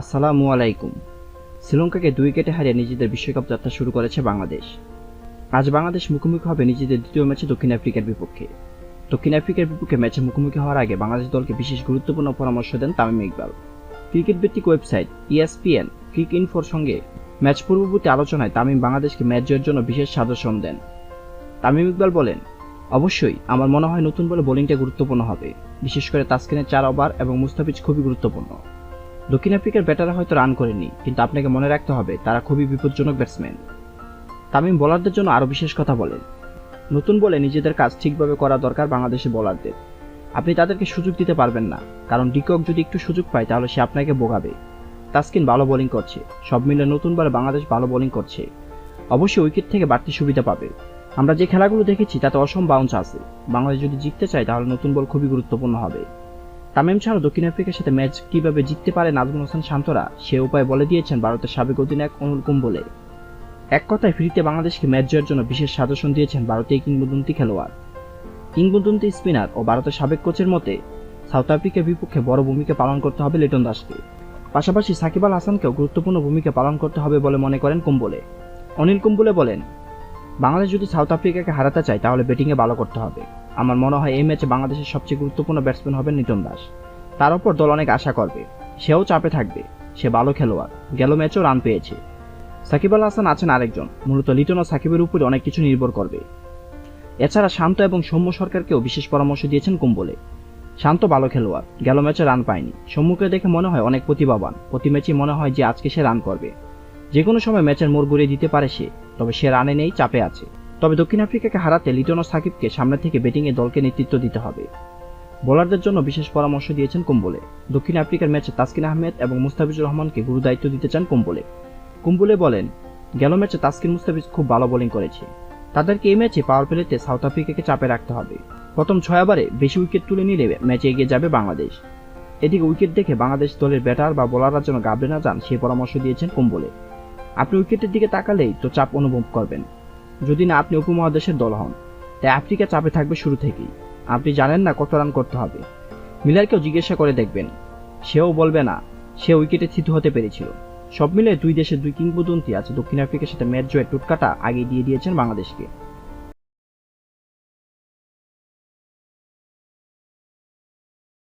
আসসালামু আলাইকুম। শ্রীলঙ্কাকে দুই উইকেটে হারিয়ে নিজেদের বিশ্বকাপ যাত্রা শুরু করেছে বাংলাদেশ। আজ বাংলাদেশ মুখোমুখি হবে নিজেদের দ্বিতীয় ম্যাচে দক্ষিণ আফ্রিকার বিপক্ষে। দক্ষিণ আফ্রিকার বিপক্ষে ম্যাচে মুখোমুখি হওয়ার আগে বাংলাদেশ দলকে বিশেষ গুরুত্বপূর্ণ পরামর্শ দেন তামিম ইকবাল। ক্রিকেট ভিত্তিক ওয়েবসাইট ইএসপিএন ক্রিক ইনফোর সঙ্গে ম্যাচ পূর্ববর্তী আলোচনায় তামিম বাংলাদেশকে ম্যাচ জয়ের জন্য বিশেষ সাজেশন দেন। তামিম ইকবাল বলেন, অবশ্যই, আমার মনে হয় নতুন বলে বোলিংটা গুরুত্বপূর্ণ হবে। বিশেষ করে তাসকিনের চার ওভার এবং মুস্তাফিজ খুবই গুরুত্বপূর্ণ। দক্ষিণ আফ্রিকার ব্যাটাররা হয়তো রান করেনি, কিন্তু আপনাকে মনে রাখতে হবে, তারা খুবই বিপজ্জনক ব্যাটসম্যান। তামিম বোলারদের জন্য আরও বিশেষ কথা বলেন। নতুন বলে নিজেদের কাজ ঠিকভাবে করা দরকার বাংলাদেশের বোলারদের। আপনি তাদেরকে সুযোগ দিতে পারবেন না, কারণ ডিকক যদি একটু সুযোগ পায়, তাহলে সে আপনাকে বোগাবে তাসকিন ভালো বোলিং করছে, সব মিলে নতুন বলে বাংলাদেশ ভালো বোলিং করছে। অবশ্যই উইকেট থেকে বাড়তি সুবিধা পাবে। আমরা যে খেলাগুলো দেখেছি, তাতে অসম বাউন্স আছে। বাংলাদেশ যদি জিততে চায়, তাহলে নতুন বল খুবই গুরুত্বপূর্ণ হবে। তামিম ছাড়াও দক্ষিণ আফ্রিকার সাথে ম্যাচ কীভাবে জিততে পারে নাজমুল হোসেন শান্তরা, সে উপায় বলে দিয়েছেন ভারতের সাবেক অধিনায়ক অনুল কুম্বলে। এক কথায়, ফ্রিতে বাংলাদেশকে ম্যাচ জয়ের জন্য বিশেষ সাজেশন দিয়েছেন ভারতীয় কিংবদন্তি খেলোয়াড়। কিংবদন্তি স্পিনার ও ভারতের সাবেক কোচের মতে, সাউথ আফ্রিকার বিপক্ষে বড় ভূমিকা পালন করতে হবে লিটন দাসকে। পাশাপাশি সাকিব আল হাসানকেও গুরুত্বপূর্ণ ভূমিকা পালন করতে হবে বলে মনে করেন কুম্বলে। অনিল কুম্বলে বলেন বাংলাদেশ যদি সাউথ আফ্রিকাকে হারাতে চায়, তাহলে ব্যাটিংয়ে ভালো করতে হবে। আমার মনে হয় এই ম্যাচে বাংলাদেশের সবচেয়ে গুরুত্বপূর্ণ ব্যাটসম্যান হবেন নিতন দাস। তার উপর দল অনেক আশা করবে। সেও চাপে থাকবে। সে ভালো খেলোয়াড়। গেল ম্যাচেও রান পেয়েছে। সাকিব আল হাসান আছেন আরেকজন। মূলত লিটন ও সাকিবের উপরে অনেক কিছু নির্ভর করবে। এছাড়া শান্ত এবং সৌম্য সরকারকেও বিশেষ পরামর্শ দিয়েছেন কুম্বলে। শান্ত ভালো খেলোয়াড়। গেল ম্যাচে রান পায়নি। সৌম্যকে দেখে মনে হয় অনেক প্রতিভাবান। প্রতি ম্যাচে মনে হয় যে আজকে সে রান করবে। যে কোনো সময় ম্যাচের মোড় ঘুরিয়ে দিতে পারে সে। তবে সে রানে নেই, চাপে আছে। তবে দক্ষিণ আফ্রিকাকে হারাতে লিটন ও সাকিবকে সামনে থেকে ব্যাটিংয়ে দলকে নেতৃত্ব দিতে হবে। বোলারদের জন্য বিশেষ পরামর্শ দিয়েছেন কুম্বলে। দক্ষিণ আফ্রিকার ম্যাচে তাসকিন আহমেদ এবং মুস্তাফিজুর রহমানকে গুরু দায়িত্ব দিতে চান কুম্বলে। কুম্বলে বলেন, গেল ম্যাচে তাসকিন মুস্তাফিজ খুব ভালো বোলিং করেছে। তাদেরকে এই ম্যাচে পাওয়ার প্লেতে সাউথ আফ্রিকাকে চাপে রাখতে হবে। প্রথম ছয় ওভারে বেশি উইকেট তুলে নিলে ম্যাচে এগিয়ে যাবে বাংলাদেশ। এদিকে উইকেট দেখে বাংলাদেশ দলের ব্যাটার বা বোলাররা যেন গাবড়ে না যান সেই পরামর্শ দিয়েছেন কুম্বলে। আপনি উইকেটের দিকে তাকালেই তো চাপ অনুভব করবেন। যদি না, আপনি উপমহাদেশের দল হন। তাই আফ্রিকা চাপে থাকবে শুরু থেকেই। আপনি জানেন না কত রান করতে হবে। মিলারকেও জিজ্ঞাসা করে দেখবেন। সেও বলবে না, সে উইকেটে থিতু হতে পেরেছিল। সব মিলে দুই দেশের দুই কিংবদন্তি আছে দক্ষিণ আফ্রিকার সাথে ম্যাচ জয়ের টুটকাটা আগে দিয়ে দিয়েছেন বাংলাদেশকে।